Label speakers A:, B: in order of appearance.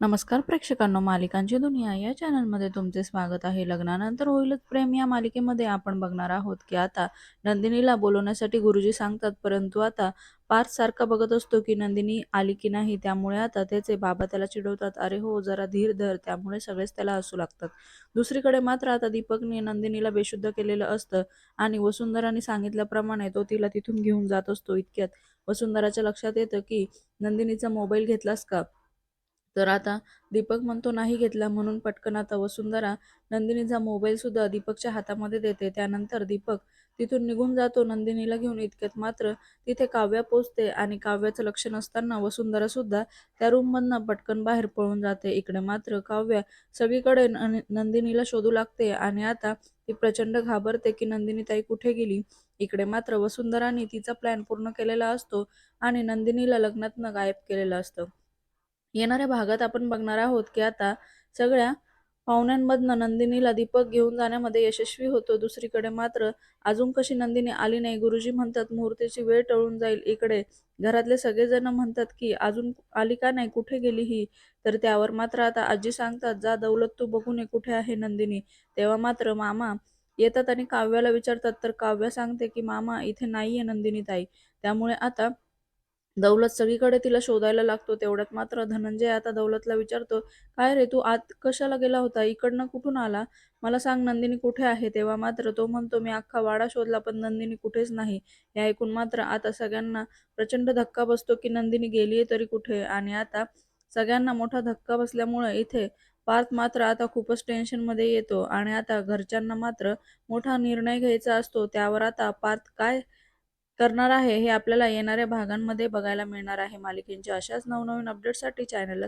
A: नमस्कार प्रेक्षकांनो मालिकांची दुनिया. या चॅनलमध्ये तुमचे स्वागत आहे. लग्नानंतर होईलच प्रेम. या मालिकेमध्ये आपण बघणार आहोत की आता नंदिनीला बोलवण्यासाठी गुरुजी सांगतात परंतु आता पार्थ सारखा बघत असतो की नंदिनी आली की नाही. त्यामुळे आता त्याचे बाबा त्याला चिडवतात अरे हो जरा धीर धर. त्यामुळे सगळेच त्याला हसू लागतात. दुसरीकडे मात्र आता दीपकने नंदिनीला बेशुद्ध केलेलं असतं आणि वसुंधराने सांगितल्याप्रमाणे तो तिला तिथून घेऊन जात असतो इतक्यात. वसुंधराच्या लक्षात येतं की नंदिनीचा मोबाईल घेतलास का? तर आता दीपक म्हणतो नाही घेतला म्हणून पटकन आता वसुंधरा नंदिनीचा मोबाईल सुद्धा दीपकच्या हातामध्ये देते. त्यानंतर दीपक तिथून निघून जातो. नंदिनीला घेऊन इतक्यात मात्र तिथे काव्या पोचते आणि काव्याचं लक्ष नसताना वसुंधरा सुद्धा त्या रूममधनं पटकन बाहेर पळून जाते. इकडे मात्र काव्या सगळीकडे नंदिनीला शोधू लागते आणि आता ती प्रचंड घाबरते की नंदिनी ताई कुठे गेली? इकडे मात्र वसुंधराने तिचा प्लॅन पूर्ण केलेला असतो आणि नंदिनीला लग्नातनं गायब केलेलं असतं. येणाऱ्या भागात आपण बघणार आहोत की आता सगळ्या पाहुण्यांमधनं नंदिनीला दीपक घेऊन जाण्यामध्ये यशस्वी होतो. दुसरीकडे मात्र अजून कशी नंदिनी आली नाही गुरुजी म्हणतात मुहूर्ताची वेळ टळून जाईल इकडे. घरातले सगळेजण म्हणतात की अजून आली का नाही? कुठे गेली ही? तर त्यावर मात्र आता आजी सांगतात जा दौलत तू बघून ये कुठे आहे नंदिनी. तेव्हा मात्र मामा येतात आणि काव्याला विचारतात तर काव्या सांगते की मामा इथे नाहीये नंदिनी ताई. त्यामुळे आता दौलत सगळीकडे तिला शोधायला लागतो तेवढ्यात मात्र धनंजय आता दौलतला विचारतो काय रे तू आत कशाला गेला होता? इकडनं कुठून आला? मला सांग नंदिनी कुठे आहे? तेव्हा मात्र तो म्हणतो मी अख्खा वाडा शोधला पण नंदिनी कुठेच नाही. हे ऐकून मात्र आता सगळ्यांना प्रचंड धक्का बसतो की नंदिनी गेली आहे तरी कुठे? आणि आता सगळ्यांना मोठा धक्का बसल्यामुळे इथे पार्थ मात्र आता खूपच टेन्शनमध्ये येतो. आणि आता घरच्यांना मात्र मोठा निर्णय घ्यायचा असतो. त्यावर आता पार्थ काय करणार आहे हे आपल्याला येणाऱ्या भागांमध्ये बघायला मिळणार आहे. मालिकेंच्या अशाच नवनवीन अपडेटसाठी चॅनलला